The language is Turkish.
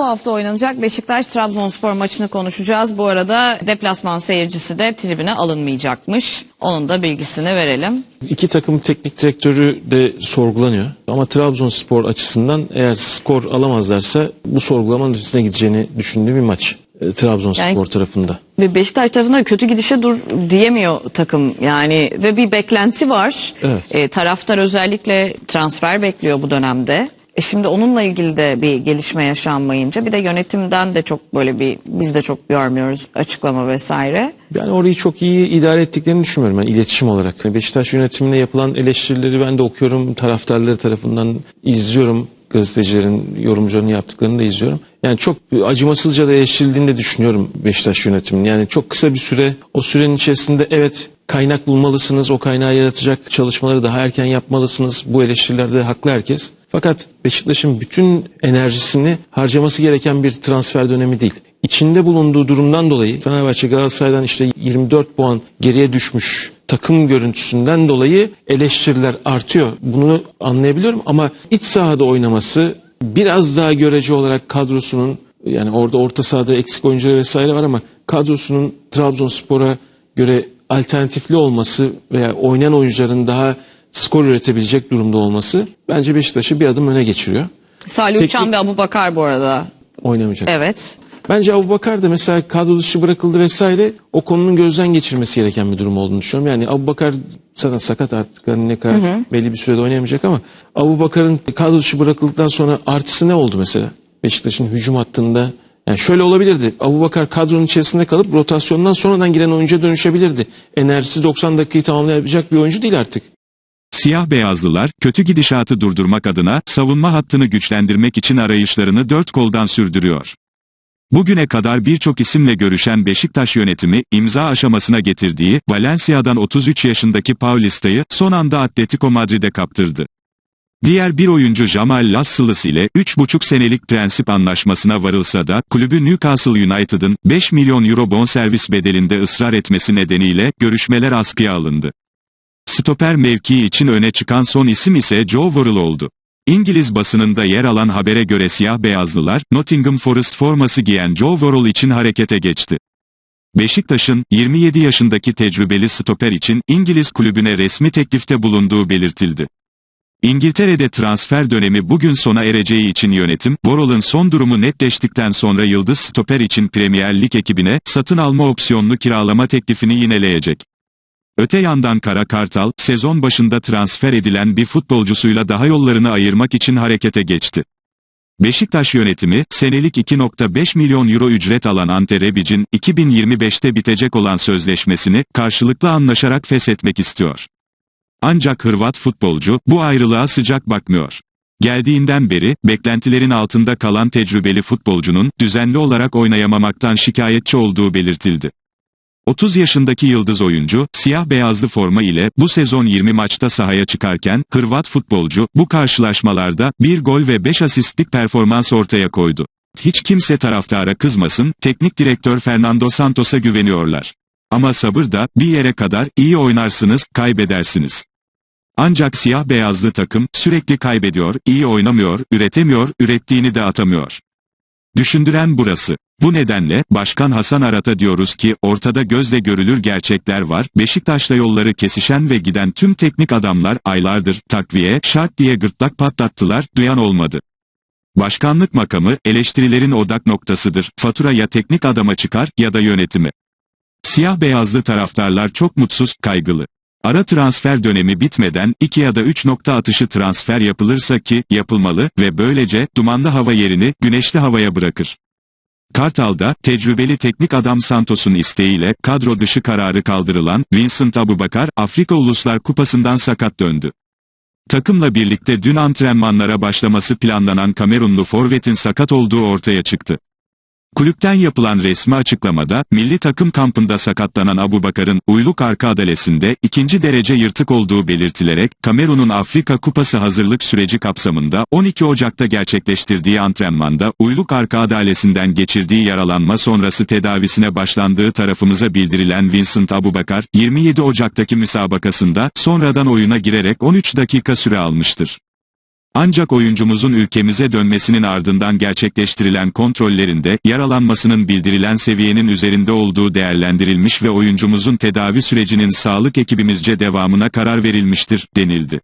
Bu hafta oynanacak Beşiktaş-Trabzonspor maçını konuşacağız. Bu arada deplasman seyircisi de tribüne alınmayacakmış. Onun da bilgisini verelim. İki takım teknik direktörü de sorgulanıyor. Ama Trabzonspor açısından eğer skor alamazlarsa bu sorgulamanın ötesine gideceğini düşündüğü bir maç. e, Trabzonspor Yani- tarafında. Beşiktaş tarafında kötü gidişe dur diyemiyor takım yani ve bir beklenti var. Evet. E, taraftar özellikle transfer bekliyor bu dönemde. E şimdi onunla ilgili de bir gelişme yaşanmayınca bir de yönetimden de çok böyle bir biz de çok görmüyoruz açıklama vesaire. Yani orayı çok iyi idare ettiklerini düşünmüyorum ben iletişim olarak. Beşiktaş yönetimine yapılan eleştirileri ben de okuyorum. Taraftarları tarafından izliyorum. Gazetecilerin, yorumcuların yaptıklarını da izliyorum. Yani çok acımasızca da eleştirildiğini de düşünüyorum Beşiktaş yönetiminin. Yani çok kısa bir süre o sürenin içerisinde evet kaynak bulmalısınız. O kaynağı yaratacak çalışmaları daha erken yapmalısınız. Bu eleştirilerde haklı herkes. Fakat Beşiktaş'ın bütün enerjisini harcaması gereken bir transfer dönemi değil. İçinde bulunduğu durumdan dolayı Fenerbahçe Galatasaray'dan işte 24 puan geriye düşmüş takım görüntüsünden dolayı eleştiriler artıyor. Bunu anlayabiliyorum ama iç sahada oynaması biraz daha görece olarak kadrosunun yani orada orta sahada eksik oyuncuları vesaire var ama kadrosunun Trabzonspor'a göre alternatifli olması veya oynayan oyuncuların daha skor üretebilecek durumda olması bence Beşiktaş'ı bir adım öne geçiriyor. Salih Teknik- Uçan ve Abu Bakar bu arada. Oynamayacak. Evet. Bence Abu Bakar da mesela kadro dışı bırakıldı vesaire o konunun gözden geçirmesi gereken bir durum olduğunu düşünüyorum. Yani Abu Bakar zaten sakat artık hani ne kadar belli bir sürede oynayamayacak ama Abu Bakar'ın kadro dışı bırakıldıktan sonra artısı ne oldu mesela? Beşiktaş'ın hücum hattında yani şöyle olabilirdi. Abu Bakar kadronun içerisinde kalıp rotasyondan sonradan giren oyuncuya dönüşebilirdi. Enerjisi 90 dakikayı tamamlayabilecek bir oyuncu değil artık. Siyah beyazlılar, kötü gidişatı durdurmak adına savunma hattını güçlendirmek için arayışlarını dört koldan sürdürüyor. Bugüne kadar birçok isimle görüşen Beşiktaş yönetimi, imza aşamasına getirdiği, Valencia'dan 33 yaşındaki Paulista'yı son anda Atletico Madrid'e kaptırdı. Diğer bir oyuncu Jamal Lascelles ile 3,5 senelik prensip anlaşmasına varılsa da, kulübü Newcastle United'ın 5 milyon euro bonservis bedelinde ısrar etmesi nedeniyle görüşmeler askıya alındı. Stoper mevkii için öne çıkan son isim ise Joe Worrell oldu. İngiliz basınında yer alan habere göre siyah beyazlılar, Nottingham Forest forması giyen Joe Worrell için harekete geçti. Beşiktaş'ın 27 yaşındaki tecrübeli stoper için İngiliz kulübüne resmi teklifte bulunduğu belirtildi. İngiltere'de transfer dönemi bugün sona ereceği için yönetim, Worrell'ın son durumu netleştikten sonra Yıldız Stoper için Premier Lig ekibine satın alma opsiyonlu kiralama teklifini yineleyecek. Öte yandan Kara Kartal, sezon başında transfer edilen bir futbolcusuyla daha yollarını ayırmak için harekete geçti. Beşiktaş yönetimi, senelik 2.5 milyon euro ücret alan Ante Rebic'in 2025'te bitecek olan sözleşmesini karşılıklı anlaşarak feshetmek istiyor. Ancak Hırvat futbolcu bu ayrılığa sıcak bakmıyor. Geldiğinden beri beklentilerin altında kalan tecrübeli futbolcunun düzenli olarak oynayamamaktan şikayetçi olduğu belirtildi. 30 yaşındaki yıldız oyuncu, siyah beyazlı forma ile bu sezon 20 maçta sahaya çıkarken, Hırvat futbolcu, bu karşılaşmalarda 1 gol ve 5 asistlik performans ortaya koydu. Hiç kimse taraftara kızmasın, teknik direktör Fernando Santos'a güveniyorlar. Ama sabır da, bir yere kadar, iyi oynarsınız, kaybedersiniz. Ancak siyah beyazlı takım, sürekli kaybediyor, iyi oynamıyor, üretemiyor, ürettiğini de atamıyor. Düşündüren burası. Bu nedenle, Başkan Hasan Arat'a diyoruz ki, ortada gözle görülür gerçekler var, Beşiktaş'la yolları kesişen ve giden tüm teknik adamlar, aylardır, takviye, şart diye gırtlak patlattılar, duyan olmadı. Başkanlık makamı, eleştirilerin odak noktasıdır, fatura ya teknik adama çıkar, ya da yönetimi. Siyah beyazlı taraftarlar çok mutsuz, kaygılı. Ara transfer dönemi bitmeden iki ya da üç nokta atışı transfer yapılırsa ki yapılmalı ve böylece dumanlı hava yerini güneşli havaya bırakır. Kartal'da tecrübeli teknik adam Santos'un isteğiyle kadro dışı kararı kaldırılan Vincent Abubakar Afrika Uluslar Kupası'ndan sakat döndü. Takımla birlikte dün antrenmanlara başlaması planlanan Kamerunlu forvetin sakat olduğu ortaya çıktı. Kulüpten yapılan resmi açıklamada, milli takım kampında sakatlanan Abu Bakar'ın uyluk arka adalesinde ikinci derece yırtık olduğu belirtilerek, Kamerun'un Afrika Kupası hazırlık süreci kapsamında 12 Ocak'ta gerçekleştirdiği antrenmanda uyluk arka adalesinden geçirdiği yaralanma sonrası tedavisine başlandığı tarafımıza bildirilen Vincent Abubakar, 27 Ocak'taki müsabakasında sonradan oyuna girerek 13 dakika süre almıştır. Ancak oyuncumuzun ülkemize dönmesinin ardından gerçekleştirilen kontrollerinde yaralanmasının bildirilen seviyenin üzerinde olduğu değerlendirilmiş ve oyuncumuzun tedavi sürecinin sağlık ekibimizce devamına karar verilmiştir, denildi.